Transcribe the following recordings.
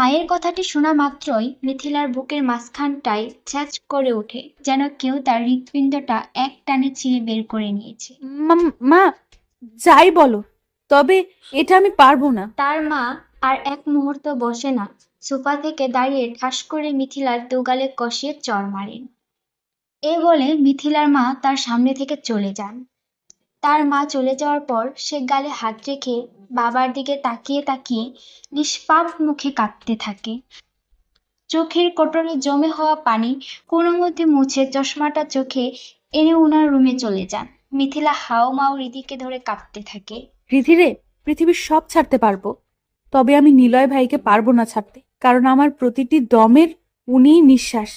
মায়ের কথাটি শোনা মাত্রই মিথিলার বুকের মাঝখানটায় ছ্যাঁচ করে ওঠে যেন কেউ তার হৃৎপিণ্ডটা এক টানে ছিঁড়ে বের করে নিয়েছে। মা- মা যাই বলো তবে এটা আমি পারব না। তার মা আর এক মুহূর্ত বসে না সোফা থেকে দাঁড়িয়ে ঠাস করে মিথিলার দুগালে কষিয়ে চড় মারেন। এ বলে মিথিলার মা তার সামনে থেকে চলে যান। তার মা চলে যাওয়ার পর সে গালে হাত রেখে বাবার দিকে তাকিয়ে তাকিয়ে নিষ্পাপ মুখে কাঁদতে থাকে। চোখের কোটরে জমে হওয়া পানি কোনো মধ্যে মুছে চশমাটা চোখে এনে ওনার রুমে চলে যান। মিথিলা হাও মাও রিধিকে ধরে কাঁদতে থাকে। রিধিরে পৃথিবীর সব ছাড়তে পারব। তবে আমি নিলয় ভাইকে পারব না ছাড়তে কারণ আমার প্রতিটি দমের উনিই নিঃশ্বাস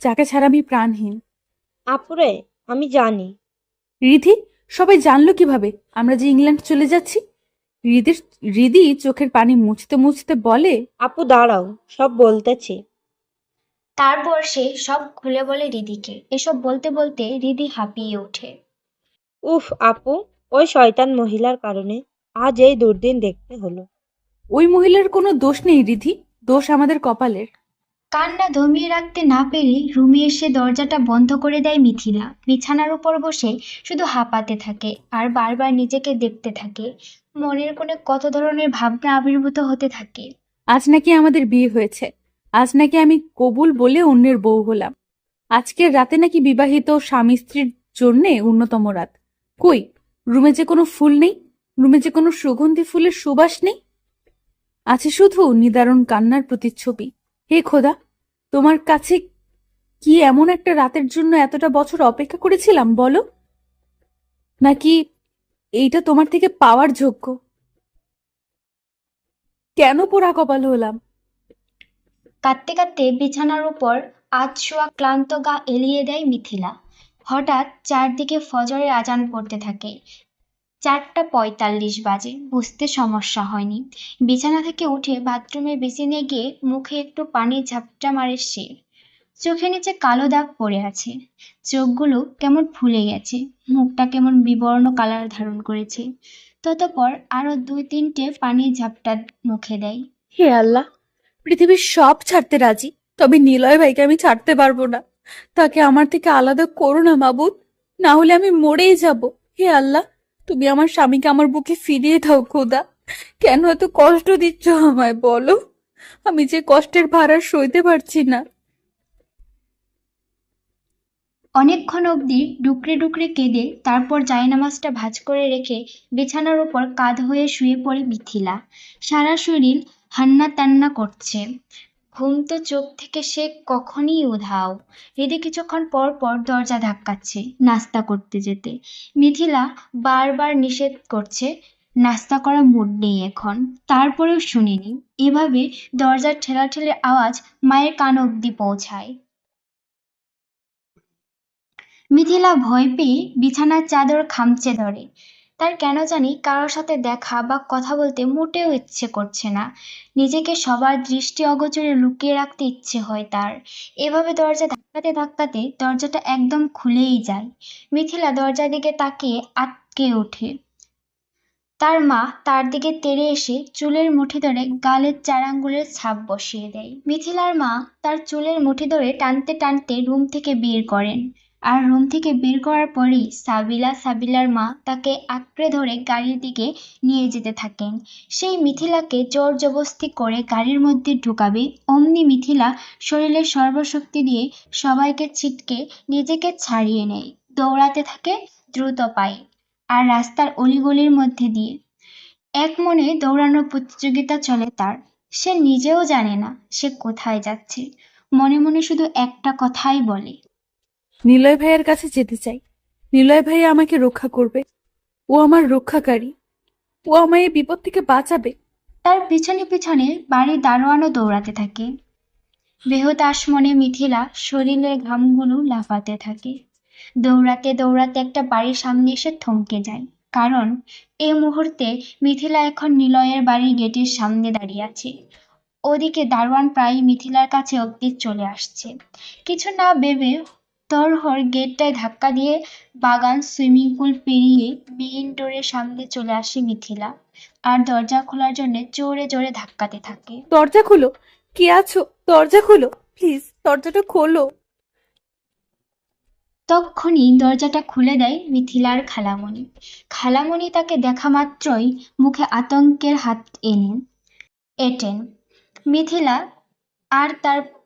যাকে ছাড়া আমি প্রাণহীন। আপুরে আমি জানি। রিধি? সবাই জানলো কীভাবে? আমরা যে ইংল্যান্ড চলে যাচ্ছি? রিদির রিদি চোখের পানি মুছতে মুছতে বলে আপু দাঁড়াও সব বলতেছি। তারপর সে সব খুলে বলে রিদিকে এসব বলতে বলতে রিদি হাঁপিয়ে ওঠে। উফ আপু ওই শয়তান মহিলার কারণে আজ এই দুর্দিন দেখতে হলো। ওই মহিলার কোনো দোষ নেই রিধি দোষ আমাদের কপালের। কান্না দমিয়ে রাখতে না পেরে রুমে এসে দরজাটা বন্ধ করে দেয় মিথিলা। বিছানার উপর বসে শুধু হাঁপাতে থাকে আর বারবার নিজেকে দেখতে থাকে। মনের কোণে কত ধরনের ভাবনা আবির্ভূত হতে থাকে। আজ নাকি আমাদের বিয়ে হয়েছে। আজ নাকি আমি কবুল বলে অন্যের বউ হলাম। আজকের রাতে নাকি বিবাহিত স্বামী স্ত্রীর জন্যে অন্যতম রাত। কই, রুমে যে কোনো ফুল নেই? রুমে যে কোনো সুগন্ধি ফুলের সুবাস নেই? আছে শুধু নিদারুণ কান্নার প্রতিচ্ছবি। হে খোদা, তোমার কাছে কি এমন একটা রাতের জন্য এতটা বছর অপেক্ষা করেছিলাম, বলো? নাকি এইটা তোমার থেকে পাওয়ার যোগ্য? কেন পোড়া কপাল হলাম? কাঁদতে কাঁদতে বিছানার উপর আজ শোয়া ক্লান্ত গা এলিয়ে দেয় মিথিলা। হঠাৎ চারদিকে ফজরের আজান পড়তে থাকে। চারটা পঁয়তাল্লিশ বাজে, বুঝতে সমস্যা হয়নি। বিছানা থেকে উঠে বাথরুমে বেসিনে গিয়ে মুখে একটু পানির ঝাপটা মারে সে। চোখে নিচে কালো দাগ পড়ে আছে। চোখগুলো কেমন ফুলে গেছে, মুখটা কেমন বিবর্ণ কালার ধারণ করেছে। ততপর আরও দুই তিনটে পানির ঝাপটা মুখে দেয়। হে আল্লাহ, পৃথিবীর সব ছাড়তে রাজি, তবে নিলয় ভাইকে আমি ছাড়তে পারব না। তাকে আমার থেকে আলাদা করো না মাবুদ, না হলে আমি মরেই যাব। হে আল্লাহ তুমি আমার স্বামীকে আমার বুকে ফিরিয়ে দাও, খোদা। কেন এত কষ্ট দিচ্ছ আমায়, বলো? আমি যে কষ্টের ভাড়া সইতে পারছি না। অনেকক্ষণ অবধি ডুকরে ডুকরে কেঁদে তারপর জায়নামাজটা ভাঁজ করে রেখে বিছানার উপর কাঁধ হয়ে শুয়ে পড়ে মিথিলা। সারা শরীর হান্না তান্না করছে। ঘুম তো চোখ থেকে সে কখনই উধাও। হৃদি কিছুক্ষণ পর পর দরজা ধাক্কাচ্ছে নাস্তা করতে যেতে। মিথিলা বারবার নিষেধ করছে, নাস্তা করা মুড নেই এখন। তারপরেও শুনিনি। এভাবে দরজার ঠেলাঠেলের আওয়াজ মায়ের কান অবধি পৌঁছায়। মিথিলা ভয় পেয়ে বিছানার চাদর খামচে ধরে। তার কেন জানি কারোর সাথে দেখা বা কথা বলতে মোটেও ইচ্ছে করছে না। নিজেকে সবার দৃষ্টি অগোচরে লুকিয়ে রাখতে ইচ্ছে হয় তার। এভাবে দরজা ধাক্কাতে ধাক্কাতে দরজাটা একদম খুলেই যায়। মিথিলা দরজার দিকে তাকিয়ে আটকে ওঠে। তার মা তার দিকে তেড়ে এসে চুলের মুঠি ধরে গালের চার আঙ্গুলের ছাপ বসিয়ে দেয়। মিথিলার মা তার চুলের মুঠি ধরে টানতে টানতে রুম থেকে বের করেন। আর রুম থেকে বের করার পরেই সাবিলা সাবিলার মা তাকে আঁকড়ে ধরে গাড়ির দিকে নিয়ে যেতে থাকেন। সেই মিথিলাকে জোর জবস্তি করে গাড়ির মধ্যে ঢুকাবে, অমনি মিথিলা শরীরের সর্বশক্তি দিয়ে সবাইকে ছিটকে নিজেকে ছাড়িয়ে নেয়। দৌড়াতে থাকে দ্রুত পায়ে আর রাস্তার অলিগলির মধ্যে দিয়ে। এক মনে দৌড়ানোর প্রতিযোগিতা চলে তার। সে নিজেও জানে না সে কোথায় যাচ্ছে। মনে মনে শুধু একটা কথাই বলে। নিলয় ভাইয়ের কাছে যেতে চাই। নিলয় ভাই আমাকে রক্ষা করবে। ও আমার রক্ষাকারী। ও আমায় এই বিপদ থেকে বাঁচাবে। তার পিছনে পিছনে বাড়ির দারোয়ানও দৌড়াতে থাকে। বেহতাশ মনে মিথিলা শরীরের ঘামগুলো লাফাতে থাকে। দৌড়াতে দৌড়াতে একটা বাড়ির সামনে এসে থমকে যায়। কারণ এই মুহূর্তে মিথিলা এখন নিলয়ের বাড়ির গেটের সামনে দাঁড়িয়ে আছে। ওদিকে দারোয়ান প্রায় মিথিলার কাছে অব্দি চলে আসছে। কিছু না ভেবে তরহর গেটটায় ধাক্কা দিয়ে বাগান সুইমিং পুল পেরিয়ে মেইন ডোরের সামনে চলে আসে মিথিলা। আর দরজা খোলার জন্য জোরে জোরে ধাক্কাতে থাকে। দরজা খুলো। কে আছো? দরজা খুলো। প্লিজ দরজাটা খোলো। তক্ষুনি দরজাটা খুলে দেয় মিথিলার খালামণি। খালামণি তাকে দেখা মাত্রই মুখে আতঙ্কের হাত এনে এটেন। মিথিলা আর তার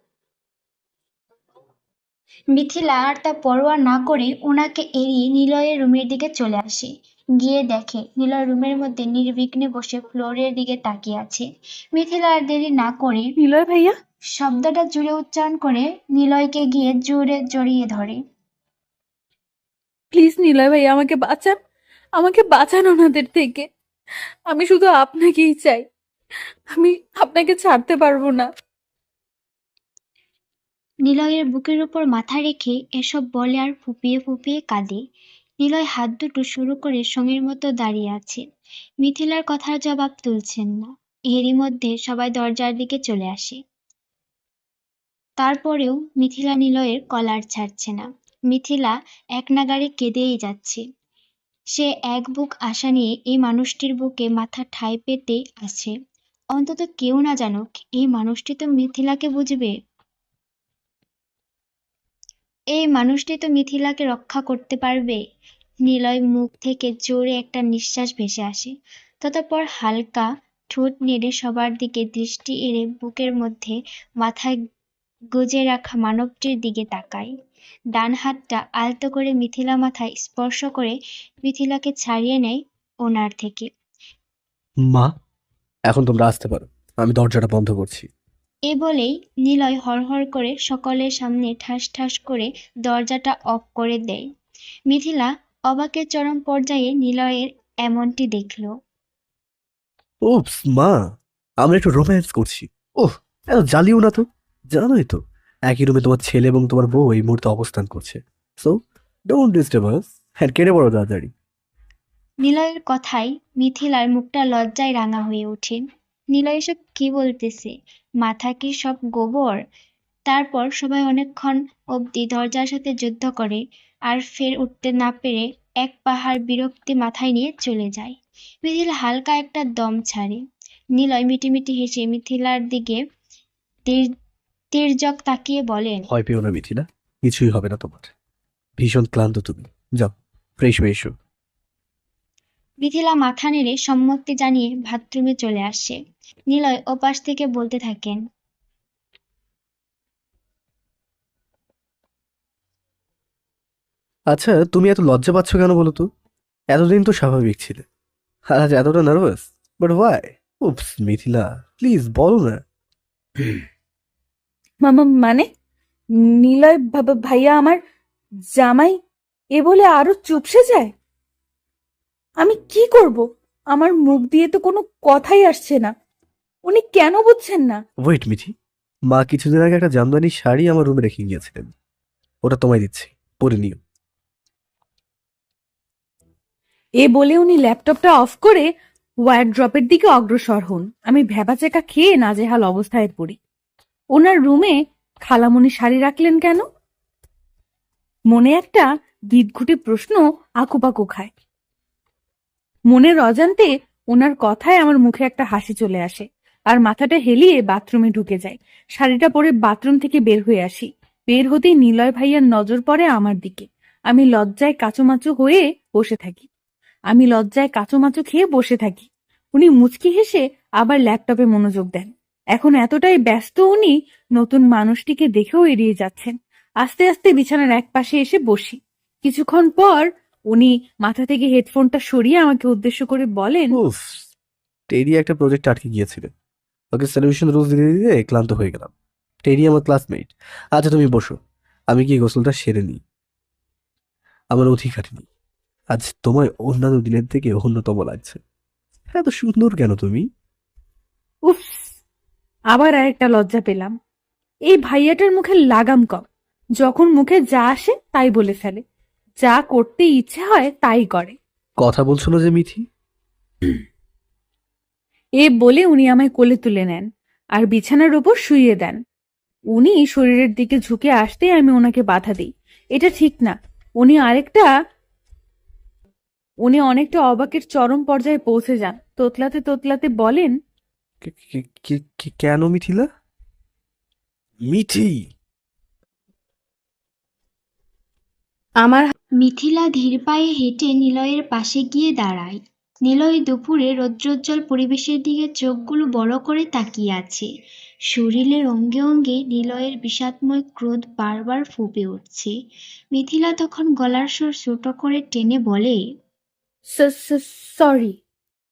মিথিলা আর তা পরোয়া না করে ওনাকে এড়িয়ে নিলয়ের রুমের দিকে চলে আসে। গিয়ে দেখে নিলয় রুমের মধ্যে নির্বিঘ্নে বসে ফ্লোরের দিকে তাকিয়ে আছে। মিথিলা আর দেরি না করে নিলয় ভাইয়া? শব্দটা জুড়ে উচ্চারণ করে নিলয়কে গিয়ে জোরে জড়িয়ে ধরে। প্লিজ নিলয় ভাইয়া আমাকে বাঁচান। আমাকে বাঁচান ওনাদের থেকে। আমি শুধু আপনাকেই চাই। আমি আপনাকে ছাড়তে পারব না। নিলয়ের বুকের উপর মাথা রেখে এসব বলে আর ফুপিয়ে ফুপিয়ে কাঁদে। নিলয় হাত দুটো শুরু করে সঙ্গের মতো দাঁড়িয়ে আছে। মিথিলার কথার জবাব তুলছেন না। এরই মধ্যে সবাই দরজার দিকে চলে আসে। তারপরেও মিথিলা নিলয়ের কলার ছাড়ছে না। মিথিলা এক নাগাড়ে কেঁদেই যাচ্ছে। সে এক বুক আশা নিয়ে এই মানুষটির বুকে মাথা ঠাঁই পেতে আছে অন্তত কেউ না জানুক, এই মানুষটি তো মিথিলাকে বুঝবে। এই মানুষটি তো মিথিলাকে রক্ষা করতে পারবে। নিলয় মুখ থেকে জোরে একটা নিঃশ্বাস ভেসে আসে। ততপর হালকা ঠোঁট নেড়ে সবার দিকে দৃষ্টি এড়ে বুকের মধ্যে মাথায় গুজে রাখা মানবটির দিকে তাকায়। ডান হাতটা আলতো করে মিথিলা মাথায় স্পর্শ করে মিথিলাকে ছাড়িয়ে নেয় ওনার থেকে। মা, এখন তোমরা আসতে পারো। আমি দরজাটা বন্ধ করছি। এ বলেই নিলয় হরহর করে সকলের সামনে ঠাস ঠাস করে দরজাটা অফ করে দেয়। মিথিলা অবাকের চরম পর্যায়ে নিলয়ের এমনটি দেখল। ওপস মা আমরা একটু রোম্যান্স করছি। ওহ এত জ্বালিও না তো। জানোই তো একই রুমে তোমার ছেলে এবং তোমার বউ এই মুহূর্তে অবস্থান করছে। সো ডোন্ট ডিস্টার্ব আস হ্যাঁ কেটে পড়ো তাড়াতাড়ি। নিলয়ের কথায় মিথিলার মুখটা লজ্জায় রাঙা হয়ে ওঠে। নিলয় এসব কি বলতেছে? মাথা কি সব গোবর? তারপর সবাই অনেকক্ষণ অবধি দরজার সাথে যুদ্ধ করে আর ফের উঠতে না পেরে এক পাহাড় বিরক্তি মাথায় নিয়ে চলে যায়। মিথিলা হালকা একটা দম ছাড়ে। নিলয় মিটিমিটি হেসে মিথিলার দিকে তীর- তীর্যক তাকিয়ে বলেন, ভয় পেও না মিথিলা, কিছুই হবে না তোমার। ভীষণ ক্লান্ত তুমি। যাও, ফ্রেশ হয়ে এসো। মিথিলা মাথা নেড়ে সম্মতি জানিয়ে বাথরুমে চলে আসে। নিলয় ওপাশ থেকে বলতে থাকেন আচ্ছা তুমি এত লজ্জা পাচ্ছ কেন বলো তো? এতদিন তো স্বাভাবিক ছিলে। আর আজ এতটা nervous but why oops Mithila please বলো না। মামা মানে? নিলয় ভাইয়া আমার জামাই এ বলে আরও চুপসে যায়? আমি কি করব? আমার মুখ দিয়ে তো কোনো কথাই আসছে না। উনি কেন বুঝছেন না? ওয়েট মিঠি। মা কিছুদিন আগে একটা জামদানি শাড়ি আমার রুমে রেখে গিয়েছিলেন। ওটা তোমায় দিচ্ছি। পরে নিও। এ বলে উনি ল্যাপটপটা অফ করে ওয়ার ড্রপের দিকে অগ্রসর হন। আমি ভ্যাবাচেকা খেয়ে নাজেহাল অবস্থায় পড়ি। ওনার রুমে খালামণি শাড়ি রাখলেন কেন? মনে একটা বিদঘুটে প্রশ্ন আকুপাকু খায়। মনের অজান্তে ওনার কথায় আমার মুখে একটা হাসি চলে আসে। আর মাথাটা হেলিয়ে বাথরুমে ঢুকে যায়। শাড়িটা পরে বাথরুম থেকে বের হয়ে আসি। বের হতেই নিলয় ভাইয়ার নজর পড়ে আমার দিকে। আমি লজ্জায় কাচুমাচু হয়ে বসে থাকি। আমি লজ্জায় কাচুমাচু খেয়ে বসে থাকি। উনি মুচকি হেসে আবার ল্যাপটপে মনোযোগ দেন। এখন এতটাই ব্যস্ত উনি নতুন মানুষটিকে দেখেও এড়িয়ে যাচ্ছেন। আস্তে আস্তে বিছানার এক পাশে এসে বসি। কিছুক্ষণ পর উনি মাথা থেকে হেডফোনটা সরিয়ে আমাকে উদ্দেশ্য করে বলেন উফ টেরি একটা প্রজেক্ট আটকে গিয়েছিল ওকে সলিউশন রুলস দিতে দিতে ক্লান্ত হয়ে গেলাম। টেরি আমার ক্লাসমেট আচ্ছা তুমি বসো। আমি কি গোসলটা সেরে নিই। আমার অধিকার নেই আজ তোমায় অন্যান্য দিনের থেকে অন্যতম লাগছে। এত সুন্দর কেন তুমি? উফ আবার আরেকটা লজ্জা পেলাম। এই ভাইয়াটার মুখে লাগাম কম। যখন মুখে যা আসে তাই বলে ফেলে। যা করতে ইচ্ছে হয় তাই করে। কথা বলছো না যে মিথি এ বলে উনি আমায় কোলে তুলে নেন আর বিছানার উপর শুইয়ে দেন। উনি শরীরের দিকে ঝুঁকে আসতেই আমি ওনাকে বাধা দিই। এটা ঠিক না। উনি আরেকটা উনি অনেকটা অবাকের চরম পর্যায়ে পৌঁছে যান। তোতলাতে তোতলাতে বলেন কেন মিথিলা মিঠি! আমার মিথিলা ধীর পায়ে হেঁটে নিলয়ের পাশে গিয়ে দাঁড়ায়। নিলয় দুপুরে রৌদ্রোজ্জ্বল পরিবেশের দিকে চোখগুলো বড় করে তাকিয়ে আছে। শরীরের অঙ্গে অঙ্গে নিলয়ের বিষাদময় ক্রোধ বারবার ফুপে উঠছে। মিথিলা তখন গলার স্বর ছোট করে টেনে বলে সরি।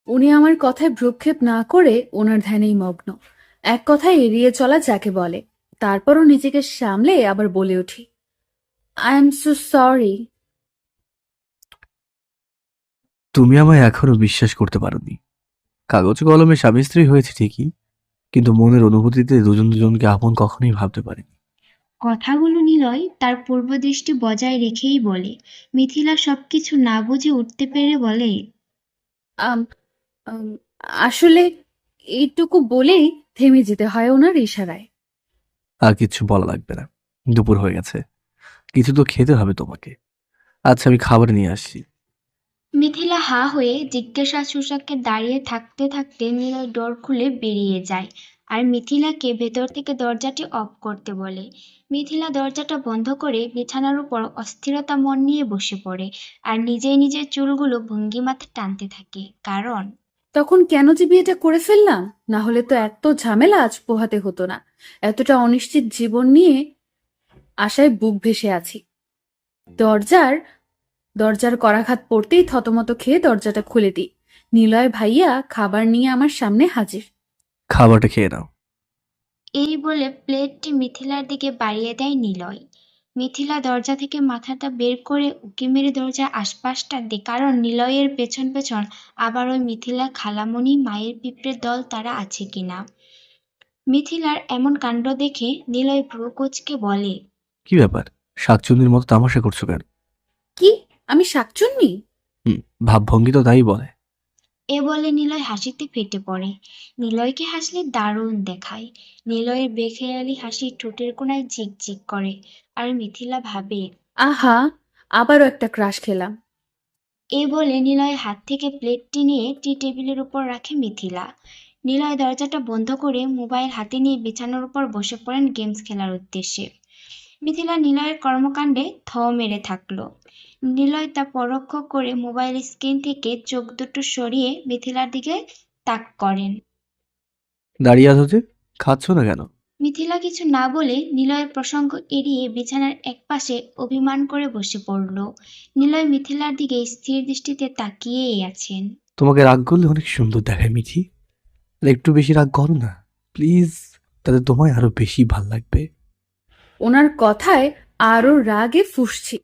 উনি আমার কথায় ভ্রুক্ষেপ না করে ওনার ধ্যানেই মগ্ন। এক কথায় এড়িয়ে চলা যাকে বলে। তারপরও নিজেকে সামলে আবার বলে উঠি আই এম সো সরি তুমি আমায় এখনও বিশ্বাস করতে পারোনি। কাগজ কলমে স্বামী স্ত্রী হয়েছে ঠিকই কিন্তু মনের অনুভূতিতে দুজন দুজনকে আপন কখনোই ভাবতে পারিনি। কথাগুলো নিলয় তার পূর্বদৃষ্টি বজায় রেখেই বলে মিথিলা সবকিছু না বুঝে উঠতে পেরে বলে আম, আম, আসলে এইটুকু বলেই থেমে যেতে হয় ওনার ইশারায়। আর কিছু বলা লাগবে না। দুপুর হয়ে গেছে। কিছু তো খেতে হবে তোমাকে। আচ্ছা আমি খাবার নিয়ে আসছি। মিথিলা হা হয়ে জিজ্ঞাসা সুশাকে দাঁড়িয়ে থাকতে থাকতে নিলয় ডোর খুলে বেরিয়ে যায় আর মিথিলাকে ভেতর থেকে দরজাটি অফ করতে বলে। মিথিলা দরজাটা বন্ধ করে বিছানার উপর অস্থিরতা মন নিয়ে বসে পড়ে আর নিজেই নিজের চুলগুলো ভঙ্গি ভঙ্গিমাতে টানতে থাকে। কারণ? তখন কেন যে বিয়েটা করে ফেললাম? না হলে তো এত ঝামেলা আজ পোহাতে হতো না। এতটা অনিশ্চিত জীবন নিয়ে আশায় বুক ভেসে আছি। দরজার দরজার করাঘাত পড়তেই থতমত খেয়ে দরজাটা খুলে দিই। নিলয় ভাইয়া খাবার নিয়ে আমার সামনে হাজির। খাবারটা খেয়ে নাও। এই বলে প্লেটটি মিথিলার দিকে বাড়িয়ে দেয় নিলয়। মিথিলা দরজা থেকে মাথাটা বের করে উকি মেরে দরজার আশপাশটা দে কারণ নিলয়ের পেছন পেছন আবার ওই মিথিলা খালামণি মায়ের পিঁপড়ের দল তারা আছে কিনা। মিথিলার এমন কাণ্ড দেখে নিলয় ভ্রু কোচকে বলে কি ব্যাপার? শাকচুন্নির মতো তামাশা করছ কেন? কি? আমি শাকচুন্নি? হুম ভাবভঙ্গি তো তাই বলে। এ বলে নিলয় হাসিতে ফেটে পড়ে। নিলয়কে হাসলে দারুণ দেখায়। নিলয়ের বেখেয়ালি হাসি ঠোঁটের কোণায় ঝিকঝিক করে আর মিথিলা ভাবে আহা আবারও একটা ক্রাশ খেলাম। এ বলে নিলয় হাত থেকে প্লেটটি নিয়ে টি টেবিলের উপর রাখে মিথিলা। নিলয় দরজাটা বন্ধ করে মোবাইল হাতে নিয়ে বিছানার উপর বসে পড়েন গেমস খেলার উদ্দেশ্যে। মিথিলা নিলয়ের কর্মকাণ্ডে থ মেরে থাকল। নিলয় তা পরোক্ষ করে মোবাইল স্ক্রিন থেকে চোখ দুটো সরিয়ে মিথিলার দিকে তাক করেন। দাঁড়িয়ে আছো যে? খাচ্ছ না কেন? মিথিলা কিছু না বলে নিলয়ের প্রসঙ্গ এড়িয়ে বিছানার একপাশে অভিমান করে বসে পড়ল। নিলয় মিথিলার দিকে স্থির দৃষ্টিতে তাকিয়েই আছেন। তোমাকে রাগ করলে অনেক সুন্দর দেখায় মিঠি। আর একটু বেশি রাগ করো না। প্লিজ তাতে তোমায় আরও বেশি ভালো লাগবে। ওনার কথায় আরও রাগে ফুসছি।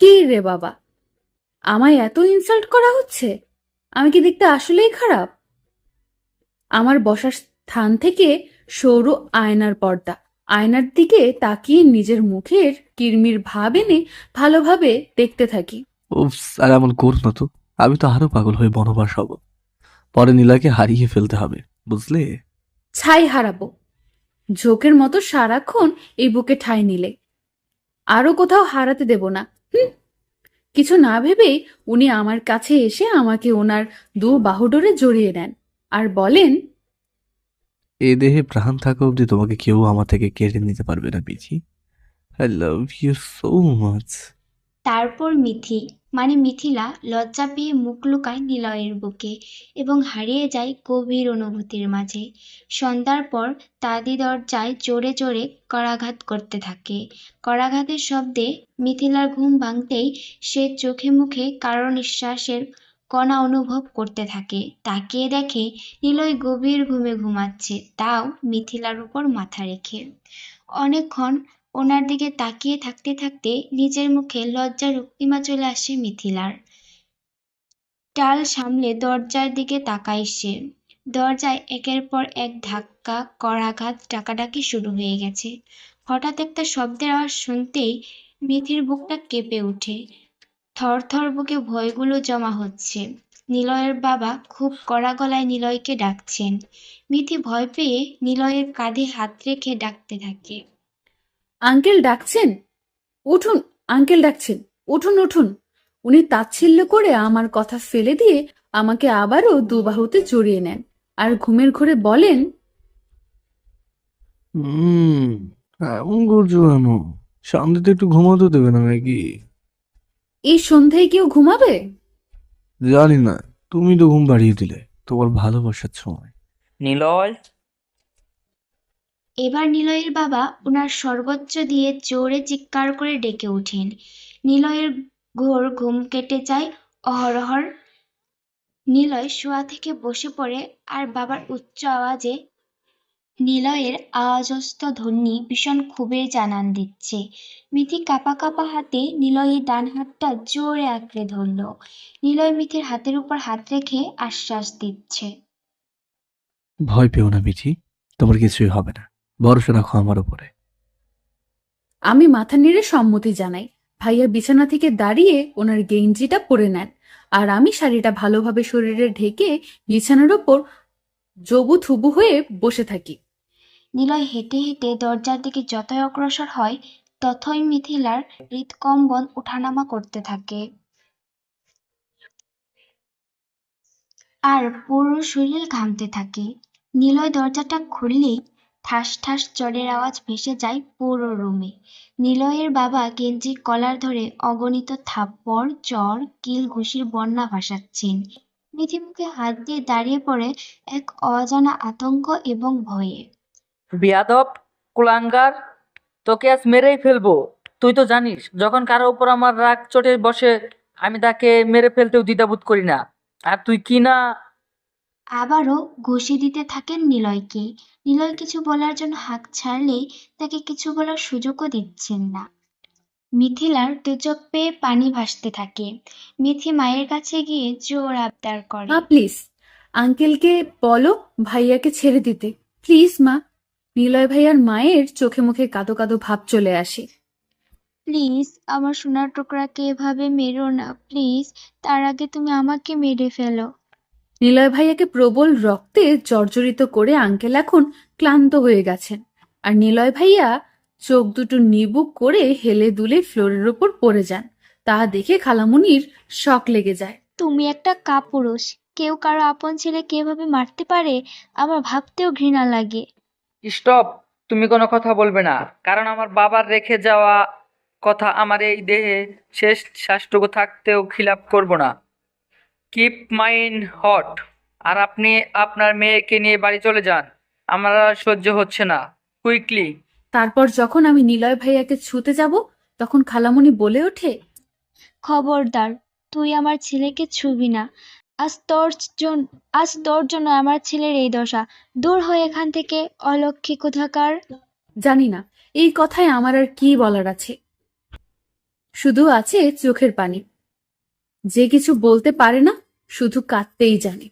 কি রে বাবা? আমায় এত ইনসাল্ট করা হচ্ছে? আমি কি দেখতে আসলেই খারাপ? আমার বসার স্থান থেকে সরু আয়নার পর্দা। আয়নার দিকে তাকিয়ে নিজের মুখের কিরমির ভাব এনে ভালোভাবে দেখতে থাকি। উফস আর এমন করো না তো। আমি তো আরও পাগল হয়ে বনবাস হব। পরে নীলাকে হারিয়ে ফেলতে হবে বুঝলে? ছাই হারাবো। ঝোঁকের মতো সারাক্ষণ এই বুকে ঠাঁই নিলে। আরও কোথাও হারাতে দেব না হুম? কিছু না ভেবেই উনি আমার কাছে এসে আমাকে ওনার দু বাহুডোরে জড়িয়ে নেন আর বলেন এ দেহে প্রাণ থাকা অবধি তোমাকে কেউ আমার থেকে কেড়ে নিতে পারবে না Mithi I love you so much তারপর মিথি মানে মিথিলা লজ্জা পেয়ে মুখ লুকায় নিলয়ের বুকে এবং হারিয়ে যায় গভীর অনুভূতির মাঝে। সন্ধ্যার পর তাদি দরজায় জোরে জোরে করাঘাত করতে থাকে। করাঘাতের শব্দে মিথিলার ঘুম ভাঙতেই সে চোখে মুখে কারও নিঃশ্বাসের কণা অনুভব করতে থাকে। তাকিয়ে দেখে নিলয় গভীর ঘুমে ঘুমাচ্ছে, তাও মিথিলার উপর মাথা রেখে। অনেকক্ষণ ওনার দিকে তাকিয়ে থাকতে থাকতে নিজের মুখে লজ্জার রক্তিমা চলে আসে মিথিলার। টাল সামলে দরজার দিকে তাকায় সে। দরজায় একের পর এক ধাক্কা করাঘাত ডাকাডাকি শুরু হয়ে গেছে। হঠাৎ একটা শব্দের আওয়াজ শুনতেই মিথির বুকটা কেঁপে ওঠে। থরথর বুকে ভয়গুলো জমা হচ্ছে। নিলয়ের বাবা খুব কড়া গলায় নিলয়কে ডাকছেন। মিথি ভয় পেয়ে নিলয়ের কাঁধে হাত রেখে ডাকতে থাকে। আঙ্কেল ডাকছেন? উঠুন আঙ্কেল ডাকছেন। উঠুন উঠুন। উনি তাচ্ছিল্য করে আমার কথা ফেলে দিয়ে আমাকে আবারও দুবাহুতে জড়িয়ে নেন আর ঘুমের ঘরে বলেন হুম এমন করছ কেন? শান্তিতে একটু ঘুমাতে দেবে না নাকি? এই সন্ধ্যায় কেউ ঘুমাবে? জানি না তুমি তো ঘুম বাড়িয়ে দিলে তোমার ভালোবাসার সময়। নিলয়? এবার নিলয়ের বাবা ওনার সর্বোচ্চ দিয়ে জোরে চিৎকার করে ডেকে ওঠেন। নিলয়ের ঘোর ঘুম কেটে যায়, অহরহর। নিলয় শোয়া থেকে বসে পড়ে আর বাবার উচ্চ আওয়াজে নিলয়ের আওয়াজস্ত ধ্বনি ভীষণ ক্ষোভের জানান দিচ্ছে। মিথি কাঁপা কাঁপা হাতে নিলয়ের ডান হাতটা জোরে আঁকড়ে ধরল। নিলয় মিথির হাতের উপর হাত রেখে আশ্বাস দিচ্ছে। ভয় পেও না মিঠি তোমার কিছুই হবে না। ভরসা রাখো আমার উপরে। আমি মাথা নেড়ে সম্মতি জানাই। ভাইয়া বিছানা থেকে দাঁড়িয়ে ওনার গেঞ্জিটা পরে নেন আর আমি শাড়িটা ভালোভাবে শরীরে ঢেকে বিছানার ওপর জবু থুবু হয়ে বসে থাকি। নিলয় হেঁটে হেঁটে দরজার দিকে যতই অগ্রসর হয় ততই মিথিলার হৃৎকম্পন ওঠানামা করতে থাকে। আর পুরো শরীর ঘামতে থাকে। নিলয় দরজাটা খুললেই ঠাস ঠাস চড়ের আওয়াজ ভেসে যায় পুরো রুমে। নিলয়ের বাবা গেঞ্জির কলার ধরে অগণিত থাপ্পড়, চর, কিল ঘুষির বন্যা ভাসাচ্ছেন। মিথি মুখে হাত দিয়ে দাঁড়িয়ে পড়ে এক অজানা আতঙ্ক এবং ভয়ে। বিয়াদব, কুলাঙ্গার, তোকে আজ মেরেই ফেলব। তুই তো জানিস, যখন কারও উপর আমার রাগ চটে বসে, আমি তাকে মেরে ফেলতেও দ্বিধাবোধ করি না। আর তুই কি না আবারও ঘুষি দিতে থাকেন নিলয়কে। নিলয় কিছু বলার জন্য হাঁক ছাড়লে তাকে কিছু বলার সুযোগও দিচ্ছেন না। মিথিলার দু চোখ পেয়ে পানি ভাসতে থাকে। মিথি মায়ের কাছে গিয়ে জোর আবদার করে। মা প্লিজ আঙ্কেলকে বলো ভাইয়াকে ছেড়ে দিতে। প্লিজ মা। নিলয় ভাইয়ার মায়ের চোখে মুখে কাদো কাদো ভাব চলে আসে। প্লিজ আমার সোনার টুকরাকে এভাবে মেরো না। প্লিজ তার আগে তুমি আমাকে মেরে ফেলো। নিলয় ভাইয়াকে প্রবল রক্তে জর্জরিত করে আঙ্কেল এখন ক্লান্ত হয়ে গেছেন। আর নিলয় ভাইয়া চোখ দুটো নিবুক করে হেলে দুলে ফ্লোরের ওপর পড়ে যান। তা দেখে খালামুনির শক লেগে যায়। তুমি একটা কাপুরুষ। কেউ কারও আপন ছেলেকে এভাবে মারতে পারে আমার ভাবতেও ঘৃণা লাগে। স্টপ! তুমি কোনো কথা বলবে না। কারণ আমার বাবার রেখে যাওয়া কথা আমার এই দেহে শেষ শ্বাসটুকু থাকতেও খিলাপ করব না। কিপ মাইন্ড হট আর আপনি আপনার মেয়েকে নিয়ে বাড়ি চলে যান। আমার আর সহ্য হচ্ছে না। কুইকলি তারপর যখন আমি নিলয় ভাইয়াকে ছুতে যাব তখন খালামুনি বলে ওঠে খবরদার তুই আমার ছেলেকে ছুবি না। আজ তোর জন্য আজ তোর জন্য আমার ছেলের এই দশা। দূর হয়ে এখান থেকে অলক্ষী কোথাকার? জানি না। এই কথায় আমার আর কি বলার আছে? শুধু আছে চোখের পানি। যে কিছু বলতে পারে না শুধু কাঁদতেই জানে।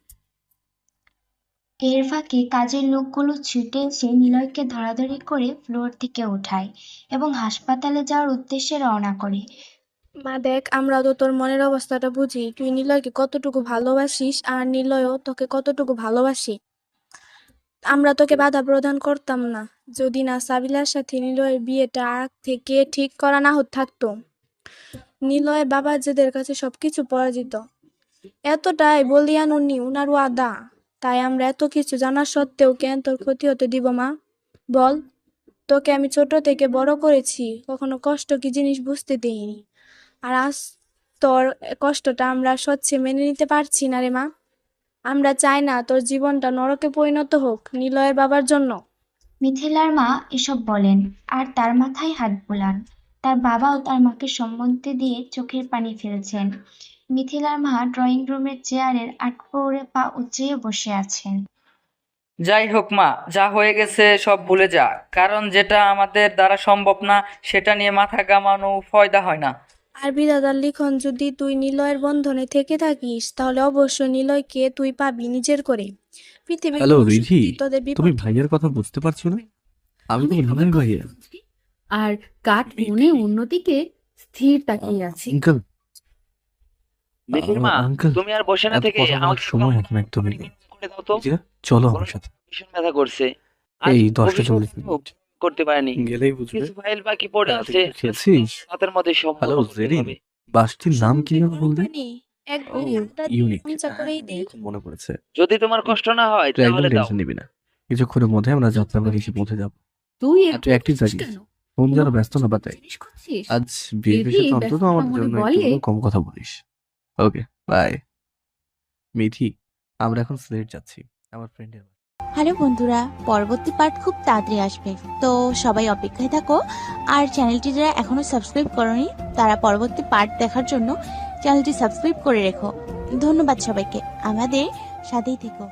এর ফাঁকে কাজের লোকগুলো ছুটে এসে নিলয়কে ধরাধরি করে ফ্লোর থেকে ওঠায় এবং হাসপাতালে যাওয়ার উদ্দেশ্যে রওনা করে। মা দেখ আমরা তো তোর মনের অবস্থাটা বুঝি। তুই নিলয়কে কতটুকু ভালোবাসিস আর নিলয়ও তোকে কতটুকু ভালোবাসি? আমরা তোকে বাধা প্রদান করতাম না। যদি না সাবিলার সাথে নিলয়ের বিয়েটা আগ থেকে ঠিক করা না হত থাকতো। নিলয় বাবা যেদের কাছে সবকিছু পরাজিত। এতটাই বলিয়ান উনি উনার ওয়াদা তাই আমরা এত কিছু জানা সত্ত্বেও কেন তোর ক্ষতি হতে দিব, মা? বল, তোকে আমি ছোট থেকে বড় করেছি, কখনো কষ্ট কি জিনিস বুঝতে দিইনি। আর আজ তোর কষ্টটা আমরা স্বচ্ছে মেনে নিতে পারছি না রে, মা। আমরা চাই না তোর জীবনটা নরকে পরিণত হোক, নিলয়ের বাবার জন্য। মিথিলার মা এসব বলেন, আর তার মাথায় হাত বোলান। তার বাবাও তার মাকে সম্মতি দিয়ে চোখের পানি ফেলছেন। মিথিলার মা ড্রয়িং রুমের চেয়ারের আটপৌরে পা উঁচিয়ে বসে আছেন। যাই হোক মা যা হয়ে গেছে সব ভুলে যা। কারণ যেটা আমাদের দ্বারা সম্ভব না সেটা নিয়ে মাথা ঘামানো ফয়দা হয় না। আর বিধাতার লিখন যদি তুই নিলয়ের বন্ধনে থেকে থাকিস তাহলে অবশ্যই নিলয়কে তুই পাবি নিজের করে। পৃথিবীর হ্যালো, রিধি, তুমি ভাইয়ের কথা বুঝতে পারছ না? আমি তো নিলয় ভাইয়া। আর কাঠ মনে অন্যদিকে স্থির তাকিয়ে আছে। আঙ্কেল মা আঙ্কেল তুমি আর বসে না থেকে আমাকে সময় এখন করে দাও তো। চলো আমার সাথে। ভীষণ ব্যথা করছে। এই ও দশটা ভীষণ চল্লিশ মিনিট। করতে পারেনি। গেলেই বুঝবে। কিছু ফাইল বাকি পড়ে আছে। খেলছিস রাতের মধ্যে হ্যালো সম্পূর্ণ জেরিন বাসটির নাম কি বলতে ইউনিক মনে পড়েছে। যদি তোমার কষ্ট না হয় তাহলে দাও। টেনশন নিবি না। কিছুক্ষণের মধ্যে আমরা যাত্রাবাড়ি এসে পৌঁছে যাব। তুই একটি জাগিস। ফোন যেন ব্যস্ত না পাতাই আজ বিয়ের বেবি, সাথে অন্তত আমার জন্য একটু কম কথা বলিস। ওকে বাই মিথি, আমরা এখন সিলেট যাচ্ছি। আমার ফ্রেন্ডের হ্যালো বন্ধুরা, পরবর্তী পার্ট খুব তাড়াতাড়ি আসবে। তো সবাই অপেক্ষায় থাকো। আর চ্যানেলটি যারা এখনও সাবস্ক্রাইব করনি, তারা পরবর্তী পার্ট দেখার জন্য চ্যানেলটি সাবস্ক্রাইব করে রেখো। ধন্যবাদ সবাইকে। আমাদের সাথেই থেকো।